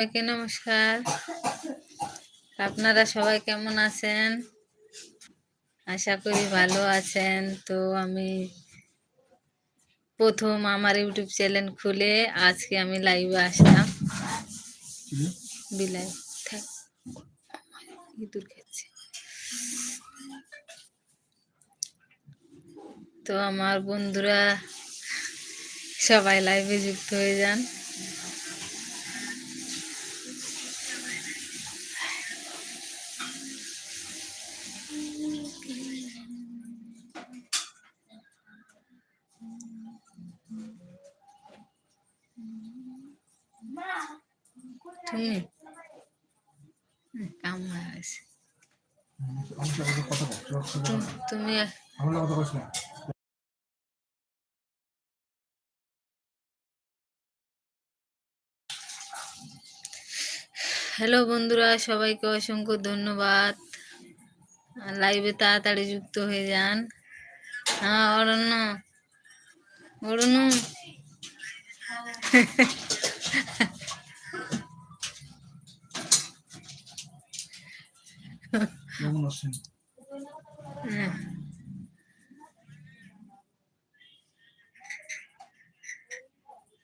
সবাইকে নমস্কার। আপনারা সবাই কেমন আছেন? আশা করি ভালো আছেন। তো আমি প্রথম আমার ইউটিউব চ্যানেল খুলে আজকে আমি লাইভে আসলাম। বিলাই, থাক। ইঁদুর তো আমার বন্ধুরা সবাই লাইভে যুক্ত হয়ে যান। কাম তুমি হ্যালো বন্ধুরা, সবাইকে অসংখ্য ধন্যবাদ। লাইভে তাড়াতাড়ি যুক্ত হয়ে যান। হ্যাঁ অরণ্য। অরণ্য।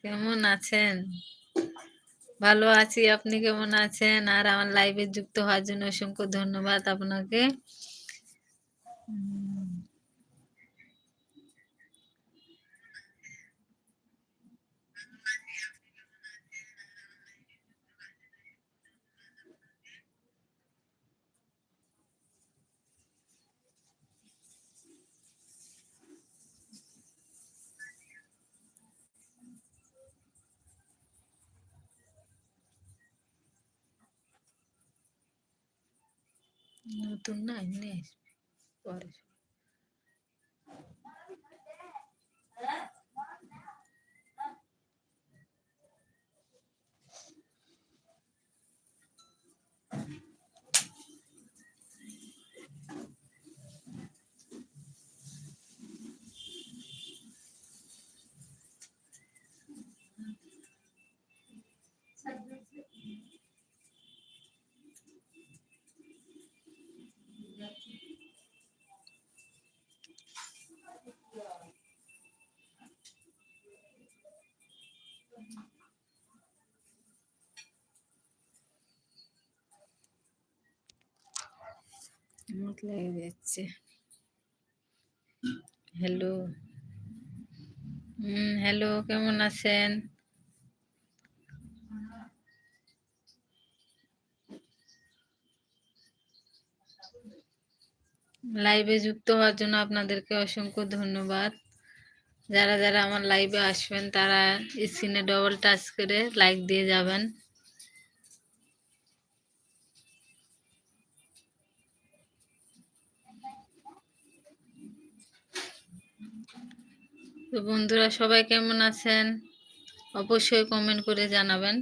কেমন আছেন? ভালো আছি, আপনি কেমন আছেন? আর আমার লাইভে যুক্ত হওয়ার জন্য অসংখ্য ধন্যবাদ আপনাকে। নতুন না এমনি পরে মত লেগে যাচ্ছে হ্যালো হুম হ্যালো কেমন আছেন? লাইভে যুক্ত হওয়ার জন্য আপনাদেরকে অসংখ্য ধন্যবাদ। যারা যারা আমার লাইভে আসবেন, তারা স্ক্রিনে ডবল টাচ করে লাইক দিয়ে যাবেন। তো বন্ধুরা, সবাই কেমন আছেন? অবশ্যই কমেন্ট করে জানাবেন।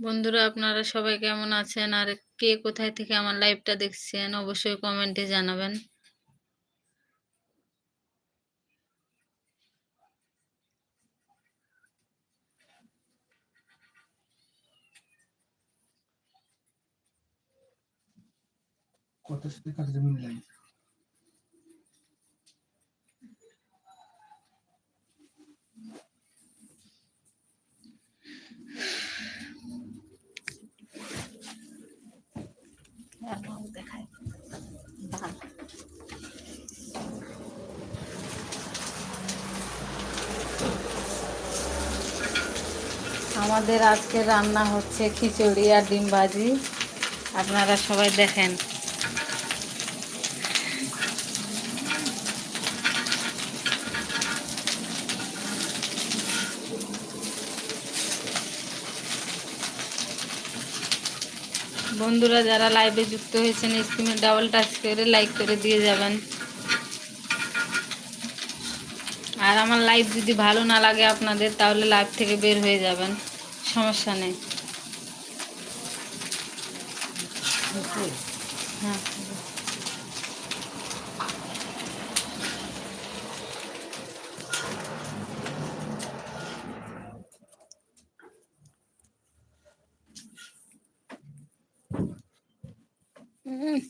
বন্ধুরা, আপনারা সবাই কেমন আছেন? আর কে কোথায় থেকে আমার লাইভটা দেখছেন অবশ্যই কমেন্টে জানাবেন। কত সাথে কাজ জমি আমাদের আজকে রান্না হচ্ছে খিচুড়ি আর ডিম ভাজি। আপনারা সবাই দেখেন। বন্ধুরা, যারা লাইভে যুক্ত হয়েছেন, স্ক্রিনে ডাবল টাচ করে লাইক করে দিয়ে যাবেন। আর আমার লাইভ যদি ভালো না লাগে আপনাদের, তাহলে লাইভ থেকে বের হয়ে যাবেন। সমস্যা নেই। হ্যাঁ। উম।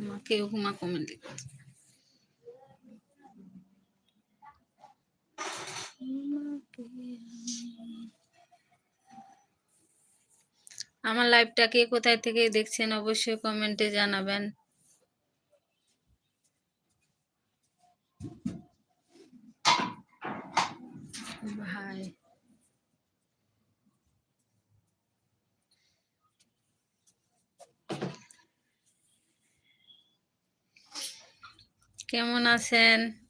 মাকে হুমা কমে দিল আমার লাইভটা কে কোথায় থেকে দেখছেন অবশ্যই কমেন্টে জানাবেন ভাই কেমন আছেন আছেন।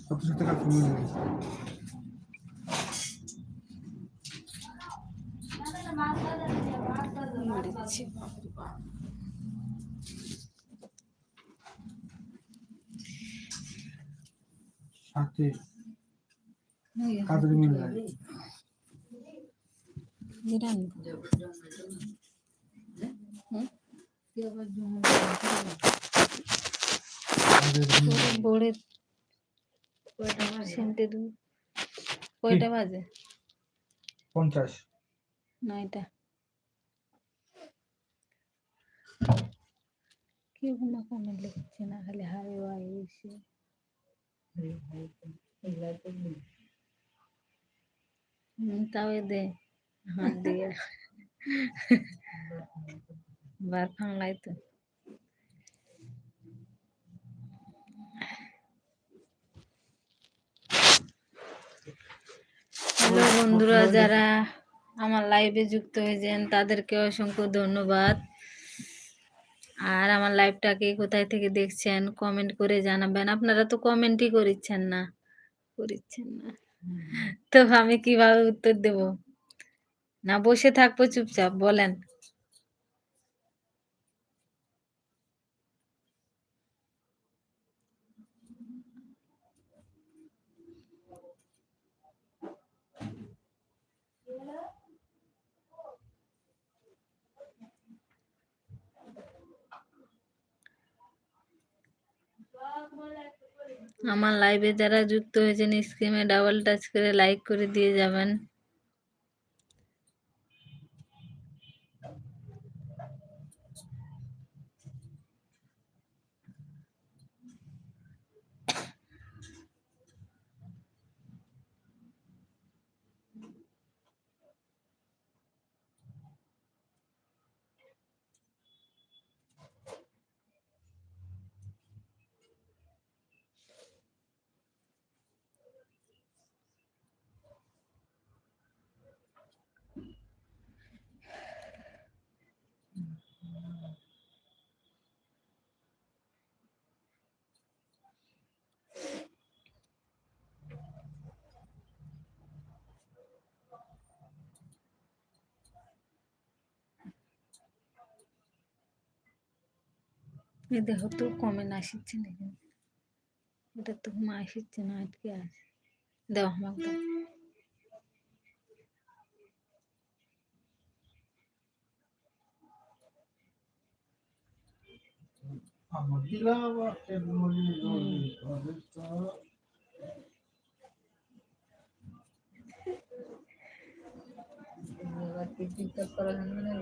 কত সাথে কাছে মিলে গেছে মরেছি, বাপরে বাপ। সাথে কাজের মিল লাগে ইরান হুম? বোর্ডের সেন্টে দু কয়টা বাজে পঞ্চাশ কোনো কমেন্ট লিখছে না, খালি হাই ওয়াই তাও দে হাত দিয়ে। বার ফাংলাই তো হ্যালো বন্ধুরা যারা আমার লাইভে যুক্ত হয়েছেন তাদেরকে অসংখ্য ধন্যবাদ। আর আমার লাইভটাকে কোথায় থেকে দেখছেন কমেন্ট করে জানাবেন। আপনারা তো কমেন্টই করিচ্ছেন না করিচ্ছেন না। তো আমি কীভাবে উত্তর দেব? না বসে থাকব চুপচাপ বলেন। আমার লাইভে যারা যুক্ত হয়েছেন স্ক্রিনে ডাবল টাচ করে লাইক করে দিয়ে যাবেন। এই দেখো তো কমেন্ট আসিচ্ছে না এটা তো হুমা আসিচ্ছে না আটকে আছে? দাও আমাকে মরি গলি করেছ। না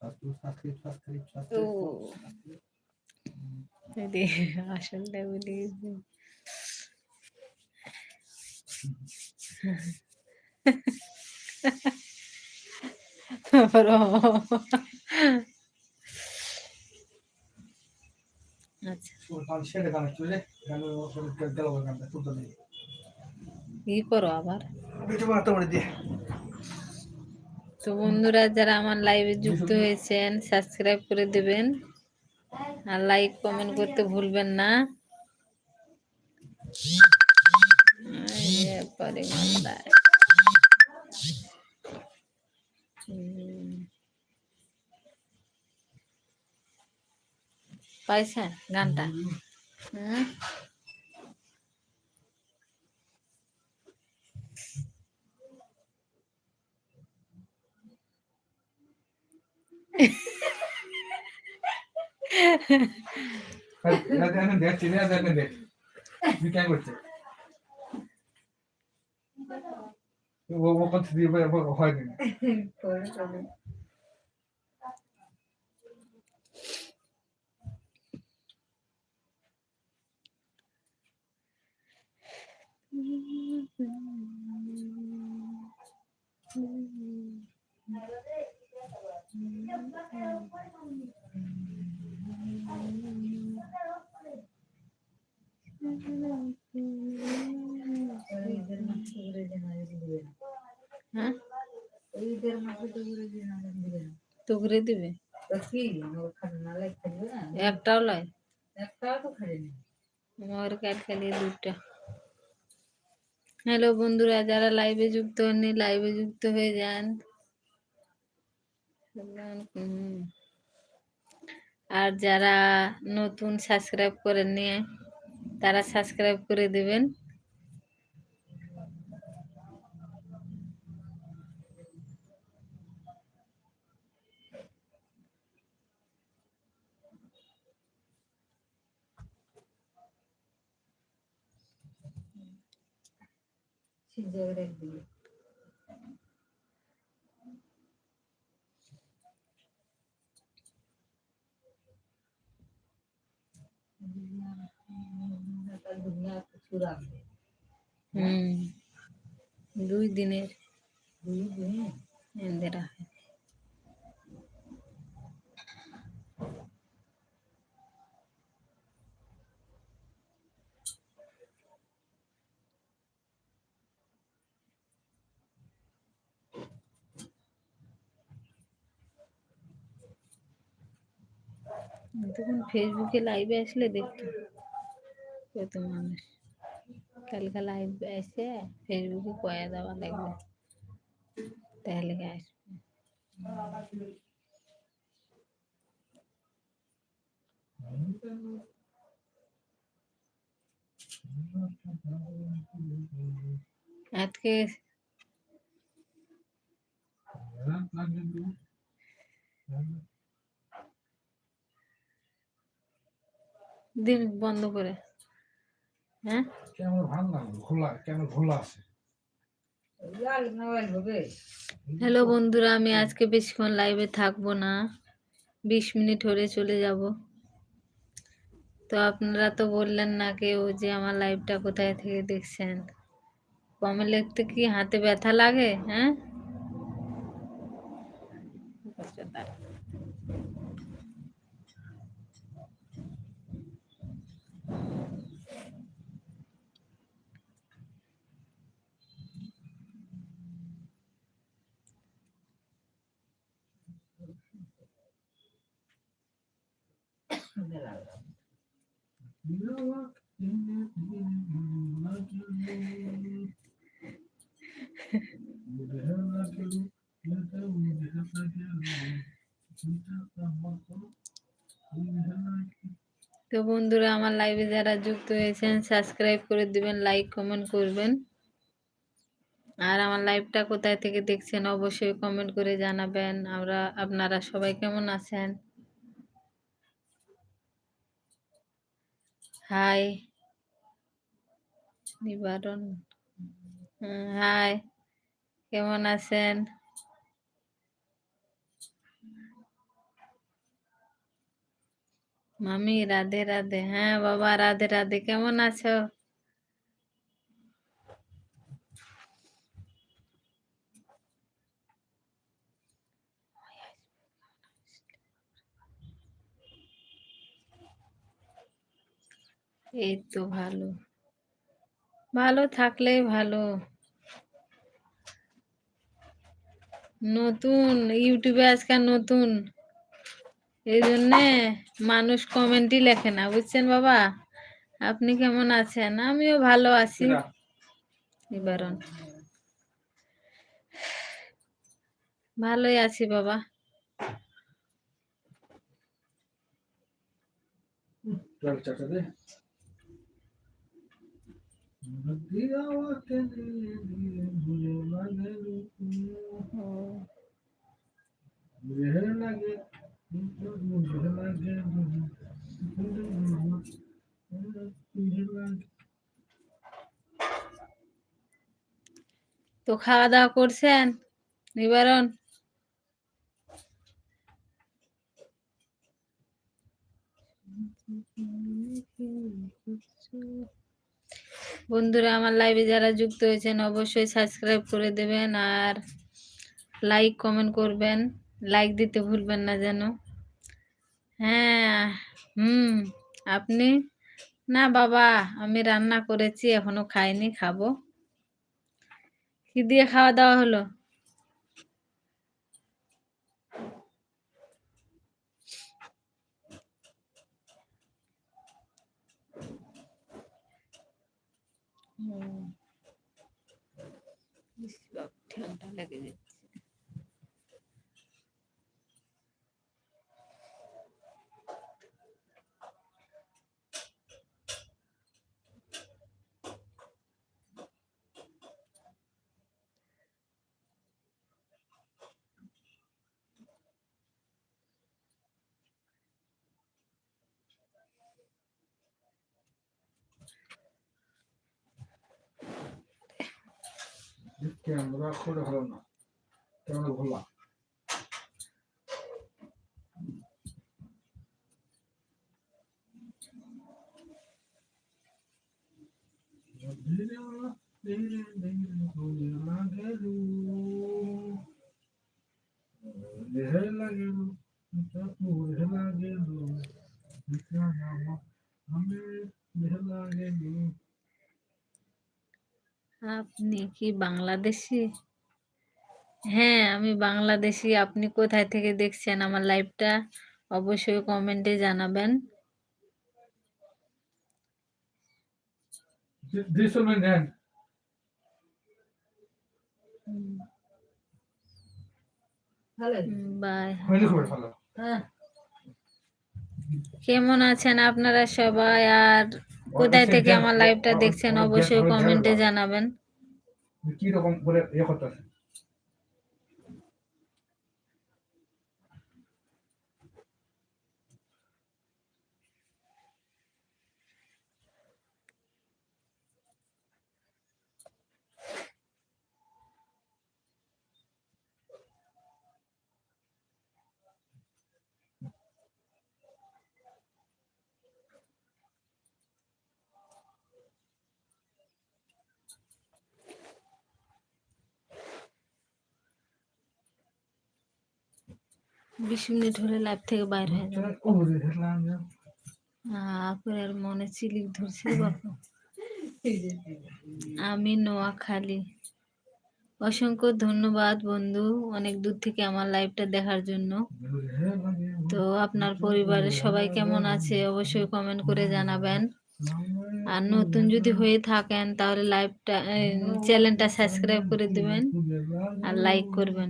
সাতু, সাতু, ও সাতু। যদি আসলটা বলে গেছি ই করো আবার? পারে তো বন্ধুরা যারা আমার লাইভে যুক্ত হয়েছেন সাবস্ক্রাইব করে দেবেন আর লাইক কমেন্ট করতে ভুলবেন না। এই যে পরিমলদার। পাইছেন গানটা? হুম দেখ চিনে দেখেন দেখ তুই কেন করছে ও ও কত দিয়ে হয় না হ্যাঁ টুকরে দিবে। একটাও লয় আমার কাল খালি দুটা হ্যালো বন্ধুরা যারা লাইভে যুক্ত হননি লাইভে যুক্ত হয়ে যান। আর যারা নতুন সাবস্ক্রাইব করেননি তারা সাবস্ক্রাইব করে দেবেন। হুম দুই দিনের ইন্দিরা তখন ফেসবুকে লাইভে আসলে দেখতো কত মানুষ। কালকে লাইভ এসে ফেসবুকে কয়া দেওয়া লাগবে। তাহলে কি আসবে? আজকে দিন বন্ধ করে। হ্যাঁ? কেন ভাঙ না খোলা কেন খোলা আছে? হ্যালো বন্ধুরা আমি আজকে বেশিক্ষণ লাইভে থাকব না। বিশ মিনিট হলে চলে যাব। তো আপনারা তো বললেন না কেউ যে আমার লাইভটা কোথায় থেকে দেখছেন। কমে লিখতে কি হাতে ব্যথা লাগে? হ্যাঁ? তো বন্ধুরা, আমার লাইভে যারা যুক্ত হয়েছেন সাবস্ক্রাইব করে দিবেন লাইক কমেন্ট করবেন। আর আমার লাইভটা কোথায় থেকে দেখছেন, অবশ্যই কমেন্ট করে জানাবেন। আমরা, আপনারা সবাই কেমন আছেন? হাই নিবারণ হাই কেমন আছেন মামি রাধে রাধে হ্যাঁ বাবা রাধে রাধে কেমন আছো এই তো ভালো। ভালো থাকলেই ভালো। নতুন ইউটিউবে আজকাল নতুন। এই জন্যে মানুষ কমেন্টই লেখে না বুঝছেন বাবা? আপনি কেমন আছেন? আমিও ভালো আছি। কিরা? এবারন ভালোই আছি বাবা। দে নদিয়া ওকে দিয়ে দিয়ে ভুলে লাগে মুঝে লাগে মুঝে লাগে মুঝে লাগে তো খাওয়া দাওয়া করছেন নিবারণ বন্ধুরা, আমার লাইভে যারা যুক্ত হয়েছেন অবশ্যই সাবস্ক্রাইব করে দেবেন আর লাইক কমেন্ট করবেন। লাইক দিতে ভুলবেন না যেন। হ্যাঁ হুম, আপনি? না বাবা, আমি রান্না করেছি, এখনও খাইনি, খাব। কি দিয়ে খাওয়া দাওয়া হলো? ঠান্ডা লেগে যাচ্ছে ক্যামেরা করে হলো না। ক্যামেরা ভোলা ভুলে লাগে লাগে দেহে লাগে আমি দেহে লাগে আপনি কি বাংলাদেশি? হ্যাঁ আমি বাংলাদেশি। আপনি কোথায় থেকে দেখছেন আমার লাইভটা অবশ্যই কমেন্টে জানাবেন। ভালো। কেমন আছেন আপনারা সবাই? আর কোথায় থেকে আমার লাইভটা দেখছেন অবশ্যই কমেন্টে জানাবেন। কি রকম করে ইয়ে করতেছে? বিশ মিনিট হলে লাইভ থেকে বাইর হয়ে যাবে। আপনার মনে চিলিক ধরছে বাপু। আমি নোয়াখালী। অসংখ্য ধন্যবাদ বন্ধু অনেক দূর থেকে আমার লাইভটা দেখার জন্য। তো আপনার পরিবারের সবাই কেমন আছে অবশ্যই কমেন্ট করে জানাবেন। আর নতুন যদি হয়ে থাকেন তাহলে লাইভটা চ্যানেলটা সাবস্ক্রাইব করে দেবেন আর লাইক করবেন।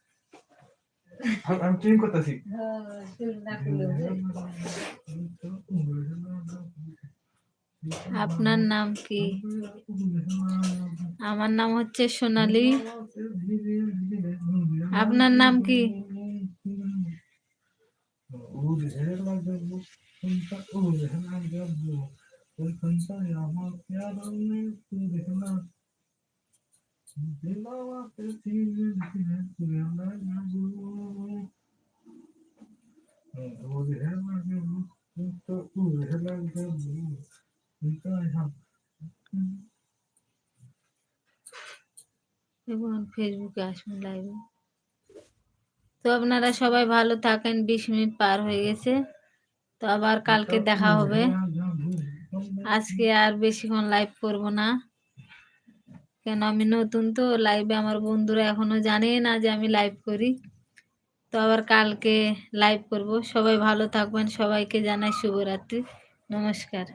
আমি ক্লিন করতেছি আপনার নাম কি আমার নাম হচ্ছে সোনালী আপনার নাম কি আমার ফেসবুকে আসুন তো আপনারা সবাই ভালো থাকেন, বিশ মিনিট পার হয়ে গেছে। তো আবার কালকে দেখা হবে। আজকে আর বেশিক্ষণ লাইভ করব না। কেন আমি নতুন তো লাইভে আমার বন্ধুরা এখনও জানে না যে আমি লাইভ করি। তো আবার কালকে লাইভ করব। সবাই ভালো থাকবেন, সবাইকে জানাই শুভরাত্রি। নমস্কার।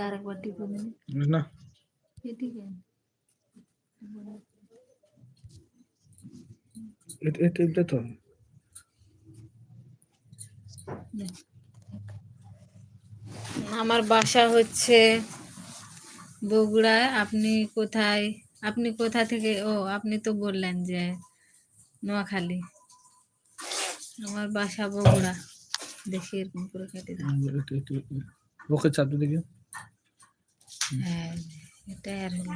আরেকবার টিপে দিন। না। এটা তো। আমার বাসা হচ্ছে বগুড়ায় আপনি কোথায়? আপনি কোথা থেকে ও আপনি তো বললেন যে নোয়াখালী। আমার বাসা বগুড়া। দেখি এরকম করে কেটে ওকে চাপ দেখি হ্যাঁ এটা আর হলো।